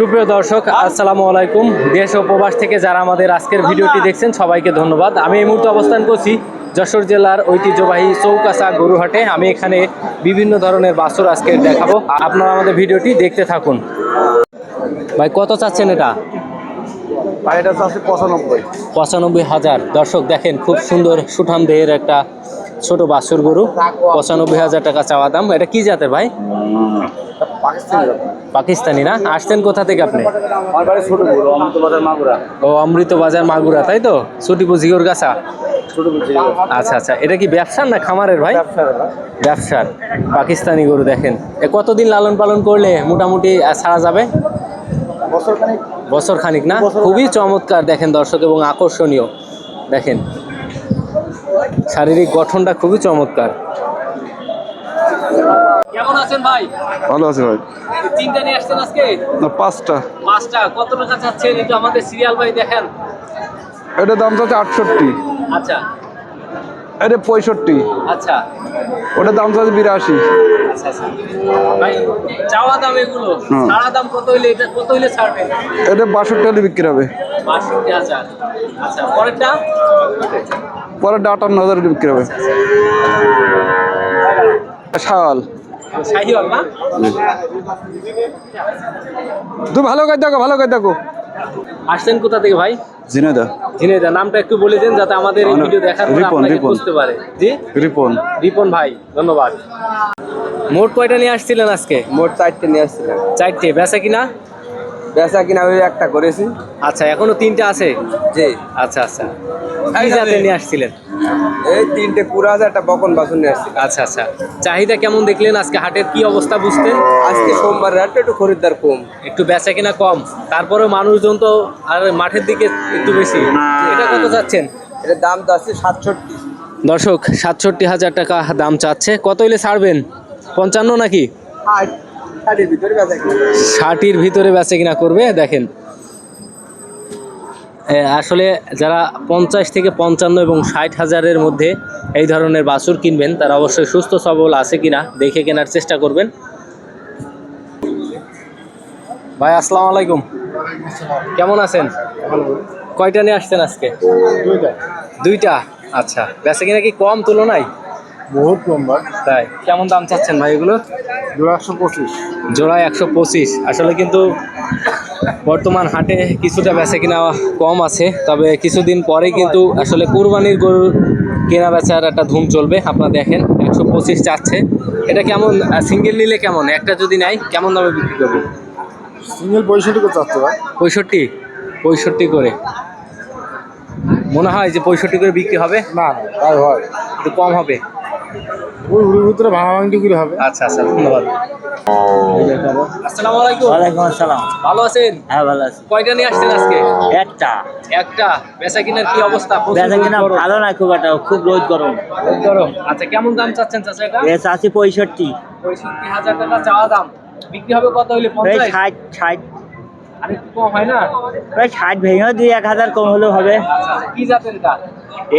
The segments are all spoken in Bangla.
সুপ্রিয় দর্শক আসসালামু আলাইকুম। দেশ ও প্রবাস থেকে যারা আমাদের আজকের ভিডিওটি দেখছেন সবাইকে ধন্যবাদ। আমি এই মুহূর্তে অবস্থান করছি যশোর জেলার ঐতিহ্যবাহী চৌকাছা গরুহাটে। আমি এখানে বিভিন্ন ধরনের বাছুর আজকে দেখাবো। আপনারা আমাদের ভিডিওটি দেখতে থাকুন। ভাই কত চাচ্ছেন এটা? এটা তো পঁচানব্বই। পঁচানব্বই হাজার। দর্শক দেখেন খুব সুন্দর সুঠাম দেহের একটা ছোট বাছুর গরু। পঁচানব্বই হাজার টাকা চাওয়া দাম। এটা কি জাতের ভাই? পাকিস্তানি না? আসতেন কোথা থেকে আপনি? ছোট ও অমৃত বাজার মাগুরা। তাই তো? ছুটিপু জিওর গাছা? আচ্ছা আচ্ছা। এটা কি ব্যবসার না খামারের ভাই? ব্যবসার পাকিস্তানি গরু দেখেন। এ কতদিন লালন পালন করলে মোটামুটি ছাড়া যাবে? বছর খানিক। না? খুবই চমৎকার দেখেন দর্শক এবং আকর্ষণীয়। দেখেন। শারীরিক গঠনটা খুবই চমৎকার। কেমন আছেন ভাই? ভালো আছে ভাই। তিনটা নিয়ে আসছেন আজকে? না পাঁচটা। পাঁচটা। কত টাকা চাচ্ছেন? একটু আমাদের সিরিয়াল ভাই দেখেন। এটা দাম চাচ্ছে আটষট্টি। আচ্ছা। এটা পঁয়ষট্টি। আচ্ছা। ওটা দাম চাচ্ছে বিরাশি। আচ্ছা আচ্ছা। ভাই চাওয়া দাম এগুলো। সারা দাম কত হইলে এটা কত হইলে ছাড়বেন? এটা বাষট্টি হলে বিক্রি হবে। বাষট্টি হাজার। আচ্ছা পরেরটা? পরে আটান্ন হাজার বিক্রি হবে। না তুমি ভালো করে দেখো ভালো করে দেখো। আসছেন কোথা থেকে ভাই? জিনেদা ঝিনেদা নামটা একটু বলে দেন যাতে আমাদের এই ভিডিও দেখার পর আপনাকে বুঝতে পারে। জি? রিপন। রিপন ভাই ধন্যবাদ। মোট কয়টা নিয়ে আসছিলেন আজকে? মোট চারটে নিয়ে আসছিলাম। চারটে বেচা কিনা? বেচা কিনা ওই একটা করেছি। আচ্ছা এখনও তিনটা আছে? জি। আচ্ছা আচ্ছা। কি জাতে নিয়ে আসছিলেন? এই তিনটে কুড়া হাজার একটা বকন বাসন নিয়ে আসছি। আচ্ছা আচ্ছা। চাহিদা কেমন দেখলেন আজকে হাটের কি অবস্থা বুঝতেন আজকে সোমবার রাতে একটু খরিদ্দার কম। একটু বেচা কিনা কম। তারপরেও মানুষজন তো আর মাঠের দিকে একটু বেশি। এটা কত চাচ্ছেন এটার দাম তো আছে সাতষট্টি। দর্শক সাতষট্টি হাজার টাকা দাম চাচ্ছে। কত হইলে ছাড়বেন? পঞ্চান্ন নাকি? ষাটের ভিতরে বেচা কিনা। ষাটির ভিতরে বেচে কিনা করবে দেখেন। আসলে যারা পঞ্চাশ থেকে পঞ্চান্ন এবং ষাট হাজারের মধ্যে এই ধরনের বাছুর কিনবেন তারা অবশ্যই সুস্থ সবল আছে কিনা দেখে কেনার চেষ্টা করবেন। ভাই আসসালামু আলাইকুম। কেমন আছেন? কয়টা নিয়ে আসছেন আজকে? দুইটা? আচ্ছা বেচে কিনা কি কম তুলনায়? বহুত কম ভাই। তাই কেমন দাম চাচ্ছেন ভাই এগুলো? জোড়া একশো পঁচিশ। জোড়া একশো পঁচিশ। আসলে কিন্তু বর্তমান হাটে কিছুটা বেচা কিনা কম আছে তবে কিছুদিন পরে কিন্তু আসলে কুরবানির গরুর কেনা বেচার একটা ধুম চলবে আপনারা দেখেন একশো পঁচিশ চাচ্ছে এটা কেমন সিঙ্গেল নিলে কেমন? একটা যদি নেয় কেমন দামে বিক্রি করবে? সিঙ্গেল পঁয়ষট্টি করে চাচ্ছে পঁয়ষট্টি? পঁয়ষট্টি করে। মনে হয় যে পঁয়ষট্টি করে বিক্রি হবে? না না তাই হয়। একটু কম হবে। ওই হুড়ির ভিতরে ভাঙা করে হবে। আচ্ছা আচ্ছা ধন্যবাদ। আসসালামু আলাইকুম। ওয়ালাইকুম আসসালাম। ভালো আছেন? হ্যাঁ ভালো আছি। কয়টা নিয়ে আসছেন আজকে? একটা। একটা। বেচা কিনার কি অবস্থা? বেচা কিনা ভালো না খুব একটা খুব রোদ গরম। গরম। আচ্ছা কেমন দাম চাচ্ছেন চাচা এটা? এ চাষি পঁয়ষট্টি। পঁয়ষট্টি হাজার টাকা চাওয়া দাম। বিক্রি হবে কত হইলে ওই পঞ্চাশ? ষাট ষাট। আর একটু কম হয় না? ওই ষাট ভেঙে দুই এক হাজার কম হলেও হবে। কি জাতের এটা?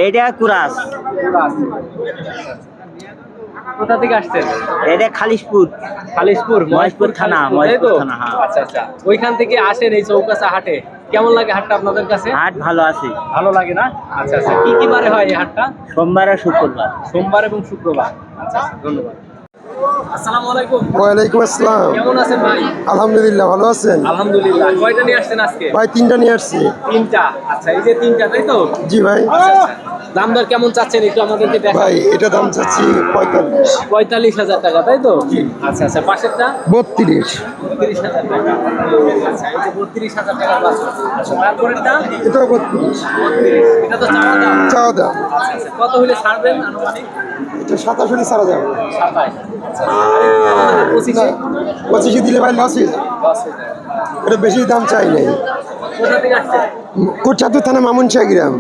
এইটা কুরাস। কুরাস। কোথা থেকে আসছেন? এটা খালিশপুর। খালিশপুর মহেশপুর থানা, মহেশপুর থানা, হ্যাঁ। আচ্ছা আচ্ছা। ওইখান থেকে আসেন এই চৌকাছা হাটে। কেমন লাগে হাটটা আপনাদের কাছে? হাট ভালো আছে। ভালো লাগে না? আচ্ছা আচ্ছা। কি কি বারে হয় এই হাটটা? সোমবার আর শুক্রবার। সোমবার এবং শুক্রবার। আচ্ছা আচ্ছা ধন্যবাদ। আসসালামু আলাইকুম। ওয়ালাইকুম আসসালাম। কেমন আছেন ভাই? আলহামদুলিল্লাহ ভালো আছেন? আলহামদুলিল্লাহ। কয়টা নিয়ে আসছেন আজকে? ভাই তিনটা নিয়ে আসছি। তিনটা। আচ্ছা এই যে তিনটা তাই তো? জি ভাই। আচ্ছা আচ্ছা। দাম দর কেমন চাচ্ছেন একটু আমাদেরকে ভাই এটা দাম চাচ্ছি পঁয়তাল্লিশ। পঁয়তাল্লিশ হাজার টাকা তাই তো? আচ্ছা আচ্ছা পাশেরটা? বত্রিশ। বত্রিশ হাজার টাকা। আচ্ছা এই যে বত্রিশ হাজার টাকা প্লাস আচ্ছা তারপরেরটা? এটাও বত্রিশ। বত্রিশ এটা তো চাওয়া দাম। চাওয়া দাম। আচ্ছা আচ্ছা কত হলে ছাড়বেন আনুমানিক? এটা সাতাশি সারা যাবে। সাতাশ। আচ্ছা পঁচিশে? পঁচিশে দিলে ভাই লস হয়ে যাবে। এটা বেশি দাম চাই নাই। কোথা থেকে আসছেন থানা মামুন গ্রাম।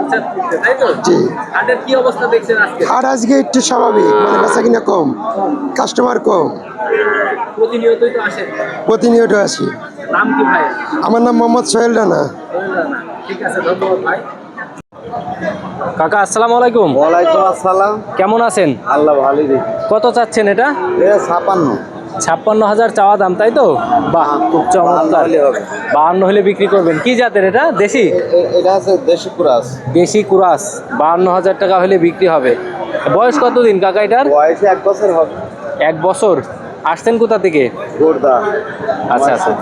আচ্ছা, তাই তো? জি। হাটের কি অবস্থা দেখছেন আজকে? আর আজকে একটু স্বাভাবিক মানে বেচা কিনা কম। কাস্টমার কম প্রতিনিয়ত আসি। নাম কি ভাই? আমার নাম মোহাম্মদ সোহেল রানা। ঠিক আছে ধন্যবাদ ভাই। কাকা আসসালামু আলাইকুম। ওয়ালাইকুম আসসালাম। কেমন আছেন? আল্লাহ ভালোই দেখি। কত চাচ্ছেন এটা? এটা ছাপান্ন। ছাপ্পান্ন হাজার চাওয়া দাম তাই তো? বাহ খুব চমৎকার। বাহান্ন হলে বিক্রি করবেন। কি জাতের এটা? দেশি? এটা আছে দেশি কুরাস। দেশি কুরাস। বাহান্ন হাজার টাকা হলে বিক্রি হবে। বয়স কতদিন কাকা এটার? বয়স এক বছর হবে। এক বছর। আসছেন কোথা থেকে? আচ্ছা আচ্ছা।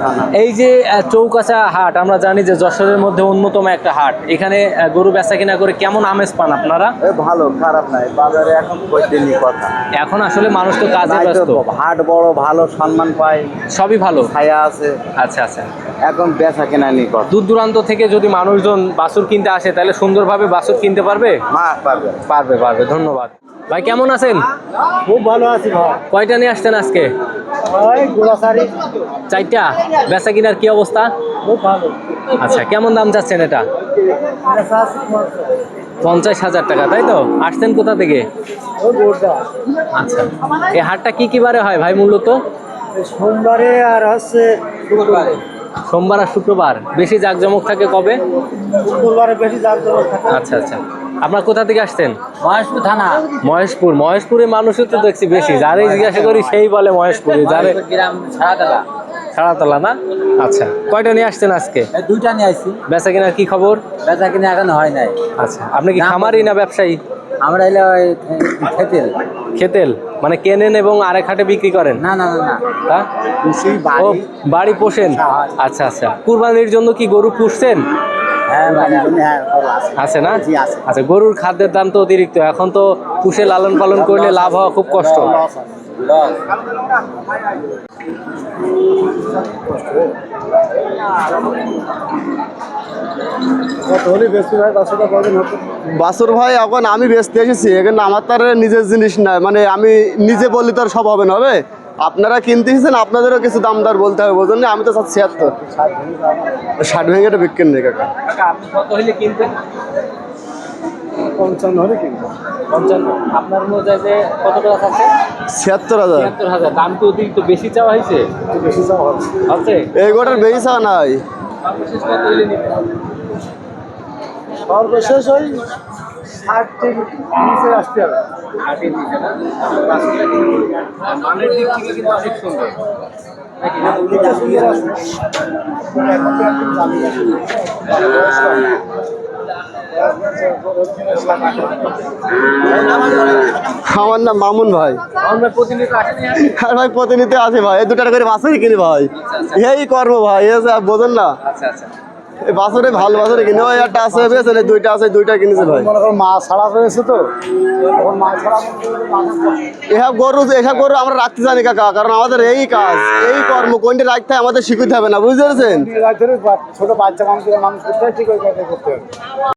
এই যে চৌকাছা হাট আমরা জানি যে যশোরের মধ্যে অন্যতম একটা হাট। এখানে গরু বেচা কিনা করে কেমন আমেজ পান আপনারা? ভালো খারাপ নাই। বাজারে এখন কথা। এখন আসলে মানুষ তো কাজে ব্যস্ত। হাট বড় ভালো সম্মান পায়। সবই ভালো? ছায়া আছে। আচ্ছা আচ্ছা। এখন বেচা কেনা নি কথা। দূর দূরান্ত থেকে যদি মানুষজন বাছুর কিনতে আসে তাহলে সুন্দরভাবে বাছুর কিনতে পারবে? পাবে পারবে পারবে। ধন্যবাদ। ভাই কেমন আছেন? খুব ভালো আছি ভাই। কয়টা নিয়ে আসছেন আজকে? চারটা? বেচা কিনার কি অবস্থা? খুব ভালো। আচ্ছা কেমন দাম চাচ্ছেন এটা? পঞ্চাশ। হাজার টাকা তাই তো? আসছেন কোথা থেকে? আচ্ছা এই হাটটা কি কি বারে হয় ভাই মূলত? সোমবারে আর হচ্ছে সোমবার আর শুক্রবার? বেশি জাঁকজমক থাকে কবে? শুক্রবারে বেশি দাম থাকে। আচ্ছা আচ্ছা। আপনার কোথা থেকে আসছেন? মহেশপুর থানা। মহেশপুর। মহেশপুরে মানুষও তো দেখছি বেশি। যারে জিজ্ঞাসা করি সেই বলে মহেশপুরে। যারে গ্রাম ছাড়াতলা ছাড়াতলা না? আচ্ছা। কয়টা নিয়ে আসছেন আজকে? দুইটা নিয়ে আসছি বেচা কিনার কি খবর? বেচা কিনে এখন হয় নাই। আচ্ছা। আপনি কি খামারি না ব্যবসায়ী? আমরা এলে ওই খেতেল। খেতেল? মানে কেনেন এবং আরেক হাটে বিক্রি করেন? না না না না। তা? ও বাড়ি। পোষেন? আচ্ছা আচ্ছা। কুরবানির জন্য কি গরু পুষছেন? হ্যাঁ হ্যাঁ আছে। আছে না? জি, আছে। আচ্ছা গরুর খাদ্যের দাম তো অতিরিক্ত। এখন তো পুষে লালন পালন করলে লাভ হওয়া খুব কষ্ট। বাসুর ভাই এখন আমি বেচতে এসেছি এখানে আমার তার নিজের জিনিস না মানে আমি নিজে বললে তো আর সব হবে না হবে? আপনারা কিনতে এসেছেন আপনাদেরও কিছু দাম দর বলতে হবে বোঝেন? আমি তো চাচ্ছি ছিয়াত্তর ষাট ভেঙে এটা বিক্রি নেই কাকা। পঞ্চান্ন হলে কিনবো। পঞ্চান্ন। আপনার অনুযায়ী যে কত টাকা থাকছে ছিয়াত্তর হাজার। তিয়াত্তর হাজার। দাম তো অতিরিক্ত বেশি চাওয়া হয়েছে? বেশি চাওয়া আছে? এই গোটার বেশি চাওয়া নাই। সর্বশেষ ওই ষাট নিচে আসতে হবে। আটের নিচে না? মানের দিক থেকে কিন্তু অনেক সুন্দর। নাকি? আমার নাম মামুন ভাই। আর ভাই প্রতিনিধি আছে ভাই। এই দুটার করে বাছুরই কিনি ভাই। এই কর্ম ভাই বোঝেন না? আচ্ছা আচ্ছা বাছুরে ভালো বাছুরে কিনে। ওই একটা আছে বেছে দুইটা আছে দুইটা কিনেছে ভাই। মনে করো মা ছাড়া হয়েছে তো? এসব গরু এসব গরু আমরা রাখতে জানি কাকা কারণ আমাদের এই কাজ এই কর্ম কোনটা রাখতে আমাদের শিখতে হবে না বুঝতে পেরেছেন? ছোট বাচ্চা মানুষের মানুষ করতে ঠিক করতে হবে।